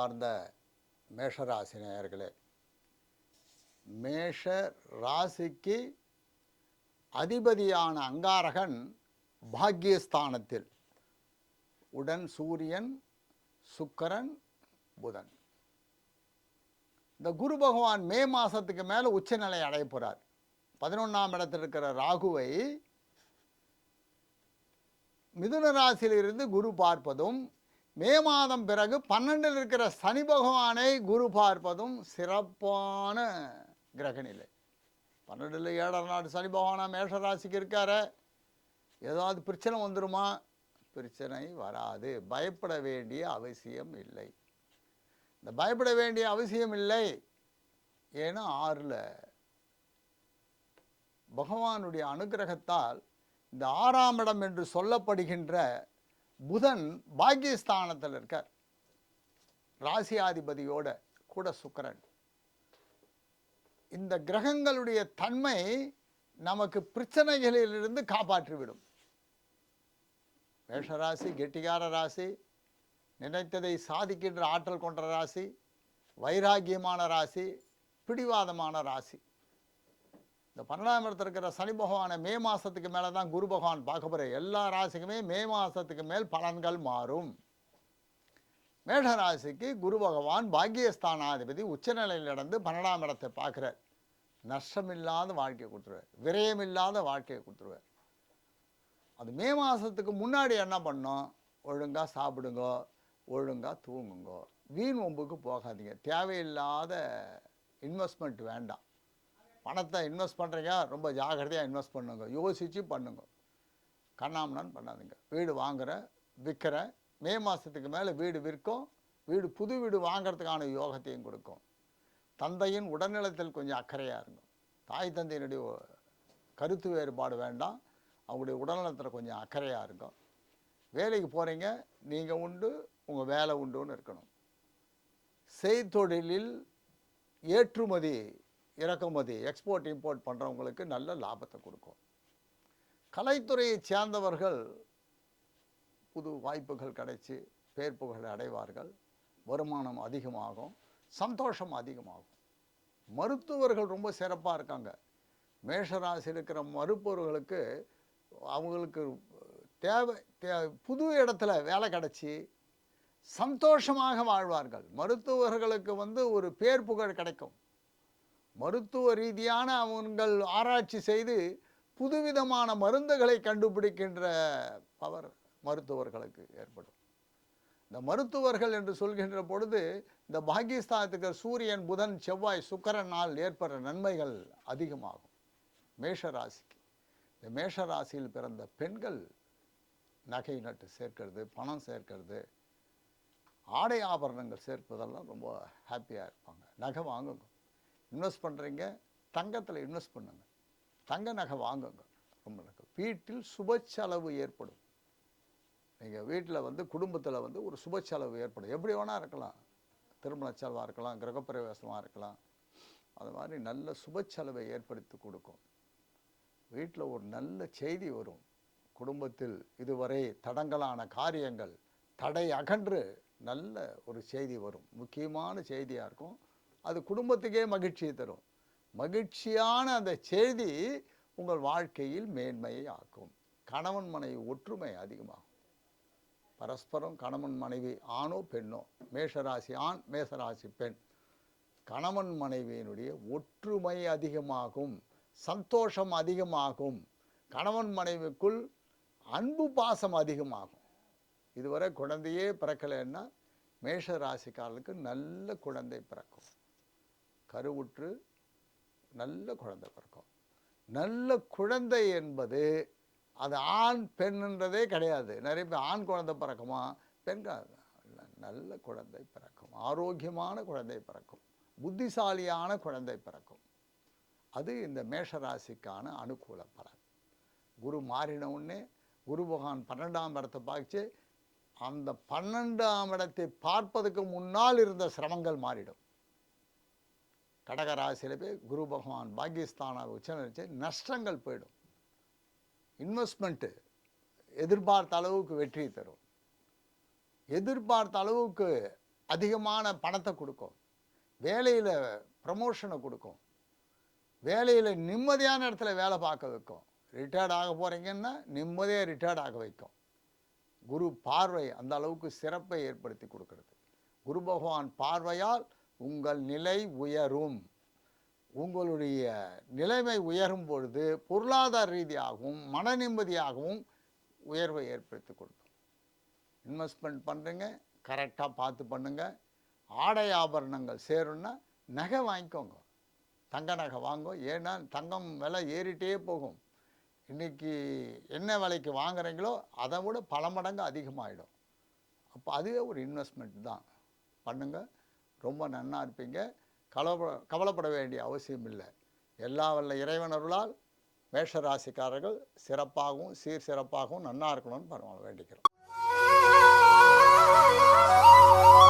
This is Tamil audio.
அன்பார்ந்த மேஷராசி நேயர்களே மேஷ ராசிக்கு அதிபதியான அங்காரகன் பாக்கியஸ்தானத்தில் உடன் சூரியன் சுக்கரன் புதன். இந்த குரு பகவான் மே மாதத்துக்கு மேலே உச்சநிலை அடைய போகிறார் பதினொன்றாம் இடத்தில் இருக்கிற ராகுவை மிதுன ராசியிலிருந்து குரு பார்ப்பதும் மே மாதம் பிறகு பன்னெண்டில் இருக்கிற சனி பகவானை குரு பார்ப்பதும் சிறப்பான கிரகநிலை. பன்னெண்டில் ஏழரை நாடு சனி பகவானா மேஷராசிக்கு இருக்கார. ஏதாவது பிரச்சனை வந்துடுமா பிரச்சனை வராது. பயப்பட வேண்டிய அவசியம் இல்லை. இந்த பயப்பட வேண்டிய அவசியம் இல்லை. ஏன்னா ஆறில் பகவானுடைய அனுகிரகத்தால் இந்த ஆறாம் இடம் என்று சொல்லப்படுகின்ற புதன் பாக்கியஸ்தானத்தில் இருக்கார். ராசியாதிபதியோட கூட சுக்கரன். இந்த கிரகங்களுடைய தன்மை நமக்கு பிரச்சனைகளிலிருந்து காப்பாற்றிவிடும். மேஷராசி கெட்டிகார ராசி நினைத்ததை சாதிக்கின்ற ஆற்றல் கொண்ட ராசி வைராகியமான ராசி பிடிவாதமான ராசி. இந்த பன்னெண்டாம் இடத்துல இருக்கிற சனி பகவானை மே மாதத்துக்கு மேலே தான் குரு பகவான் பார்க்க போகிற எல்லா ராசிக்குமே மே மாதத்துக்கு மேல் பலன்கள் மாறும். மேடராசிக்கு குரு பகவான் பாக்கியஸ்தானாதிபதி உச்சநிலையில் நடந்து பன்னெண்டாம் இடத்தை பார்க்குறார். நஷ்டமில்லாத வாழ்க்கையை கொடுத்துருவார். விரயமில்லாத வாழ்க்கையை கொடுத்துருவார். அது மே மாதத்துக்கு முன்னாடி என்ன பண்ணோம்? ஒழுங்காக சாப்பிடுங்க ஒழுங்காக தூங்குங்க. வீண் ஒம்புக்கு போகாதீங்க. தேவையில்லாத இன்வெஸ்ட்மெண்ட் வேண்டாம். பணத்தை இன்வெஸ்ட் பண்ணுறீங்க ரொம்ப ஜாக்கிரதையாக இன்வெஸ்ட் பண்ணுங்க. யோசித்து பண்ணுங்க. கண்ணாமண்ணான்னு பண்ணாதீங்க. வீடு வாங்குற விற்கிற மே மாதத்துக்கு மேலே வீடு விற்கும் வீடு புது வீடு வாங்குறதுக்கான யோகத்தையும் கொடுக்கும். தந்தையின் உடல்நலத்தில் கொஞ்சம் அக்கறையாக இருக்கும் தாய் தந்தையினுடைய கருத்து வேறுபாடு வேண்டாம். அவங்களுடைய உடல்நலத்தில் கொஞ்சம் அக்கறையாக இருக்கும் வேலைக்கு போகிறீங்க நீங்கள் உண்டு உங்கள் வேலை உண்டுன்னு இருக்கணும். செய்தொழிலில் ஏற்றுமதி இறக்குமதி எக்ஸ்போர்ட் இம்போர்ட் பண்ணுறவங்களுக்கு நல்ல லாபத்தை கொடுக்கும். கலைத்துறையை சேர்ந்தவர்கள் புது வாய்ப்புகள் கிடைச்சி பேர் புகழ் அடைவார்கள். வருமானம் அதிகமாகும் சந்தோஷம் அதிகமாகும். மருத்துவர்கள் ரொம்ப சிறப்பாக இருக்காங்க. மேஷராசி இருக்கிற மருத்துவர்களுக்கு அவங்களுக்கு தேவை தே புது இடத்துல வேலை கிடச்சி சந்தோஷமாக வாழ்வார்கள். மருத்துவர்களுக்கு வந்து ஒரு பேர் புகழ் கிடைக்கும். மருத்துவ ரீதியான அவங்கள் ஆராய்ச்சி செய்து புதுவிதமான மருந்துகளை கண்டுபிடிக்கின்ற பவர் மருத்துவர்களுக்கு ஏற்படும். இந்த மருத்துவர்கள் என்று சொல்கின்ற பொழுது இந்த பாகிஸ்தானத்துக்கு சூரியன் புதன் செவ்வாய் சுக்கரனால் ஏற்படுற நன்மைகள் அதிகமாகும். மேஷ ராசிக்கு. இந்த மேஷ ராசியில் பிறந்த பெண்கள் நகை நட்டு சேர்க்கிறது பணம் சேர்க்கிறது ஆடை ஆபரணங்கள் சேர்ப்பதெல்லாம் ரொம்ப ஹாப்பியாக இருப்பாங்க. நகை வாங்குங்க. இன்வெஸ்ட் பண்ணுறீங்க தங்கத்தில் இன்வெஸ்ட் பண்ணுங்க. தங்க நகை வாங்குங்க உங்களுக்கு. வீட்டில் சுபச்செலவு ஏற்படும். நீங்கள் வீட்டில் வந்து குடும்பத்தில் வந்து ஒரு சுபச்செலவு ஏற்படும். எப்படி வேணால் இருக்கலாம். திருமண செலவாக இருக்கலாம் கிரகப்பிரவேசமாக இருக்கலாம். அது மாதிரி நல்ல சுபச்செலவை ஏற்படுத்தி கொடுக்கும். வீட்டில் ஒரு நல்ல செய்தி வரும். குடும்பத்தில் இதுவரை தடங்கலான காரியங்கள் தடை அகன்று நல்ல ஒரு செய்தி வரும். முக்கியமான செய்தியாக இருக்கும். அது குடும்பத்துக்கே மகிழ்ச்சியை தரும். மகிழ்ச்சியான அந்த செய்தி உங்கள் வாழ்க்கையில் மேன்மையை ஆக்கும். கணவன் மனைவி ஒற்றுமை அதிகமாகும். பரஸ்பரம் கணவன் மனைவி ஆணோ பெண்ணோ மேஷராசி ஆண் மேஷராசி பெண் கணவன் மனைவியினுடைய ஒற்றுமை அதிகமாகும் சந்தோஷம் அதிகமாகும் கணவன் மனைவிக்குள் அன்பு பாசம் அதிகமாகும். இதுவரை குழந்தையே பிறக்கலைன்னா மேஷ ராசிக்காரர்களுக்கு நல்ல குழந்தை பிறக்கும். கருவுற்று நல்ல குழந்தை பிறக்கும். நல்ல குழந்தை என்பது அது ஆண் பெண்ன்றதே கிடையாது. நிறைய பேர் ஆண் குழந்தை பிறக்குமா? பெண்கள் நல்ல குழந்தை பிறக்கும். ஆரோக்கியமான குழந்தை பிறக்கும். புத்திசாலியான குழந்தை பிறக்கும். அது இந்த மேஷ ராசிக்கான அனுகூல பலன். குரு மாறின உடனே குரு பகவான் பன்னெண்டாம் இடத்தை பார்த்து அந்த பன்னெண்டாம் இடத்தை பார்ப்பதற்கு முன்னால் இருந்த சிரமங்கள் மாறிடும். கடகராசியில் போய் குரு பகவான் பாகிஸ்தான உச்சநிலைச்சு நஷ்டங்கள் போயிடும். இன்வெஸ்ட்மெண்ட்டு எதிர்பார்த்த அளவுக்கு வெற்றி தரும். எதிர்பார்த்த அளவுக்கு அதிகமான பணத்தை கொடுக்கும். வேலையில் ப்ரமோஷனை கொடுக்கும். வேலையில் நிம்மதியான இடத்துல வேலை பார்க்க வைக்கும். ரிட்டையர்ட் ஆக போகிறீங்கன்னா நிம்மதியாக ரிட்டையர்ட் ஆக வைக்கும். குரு பார்வை அந்த அளவுக்கு சிறப்பை ஏற்படுத்தி கொடுக்கறது. குரு பகவான் பார்வையால் உங்கள் நிலை உயரும். உங்களுடைய நிலைமை உயரும் பொழுது பொருளாதார ரீதியாகவும் மன நிம்மதியாகவும் உயர்வை ஏற்படுத்தி கொடுக்கும். இன்வெஸ்ட்மெண்ட் பண்ணுறீங்க கரெக்டாக பார்த்து பண்ணுங்கள் ஆடை ஆபரணங்கள் சேரும்னா நகை வாங்கிக்கோங்க. தங்க நகை வாங்கும் ஏன்னா தங்கம் விலை ஏறிட்டே போகும். இன்னைக்கு என்ன விலைக்கு வாங்குறீங்களோ அதை விட பல மடங்கு அதிகமாகிடும் அப்போ அதுவே ஒரு இன்வெஸ்ட்மெண்ட் தான். பண்ணுங்கள் ரொம்ப நன்னாக இருப்பீங்க. கவலை கவலைப்பட வேண்டிய அவசியம் இல்லை. எல்லா வல்ல இறைவனர்களால் மேஷராசிக்காரர்கள் சிறப்பாகவும் சீர் சிறப்பாகவும் நன்னா இருக்கணும்னு பரவாயில்ல வேண்டிக்கிறோம்.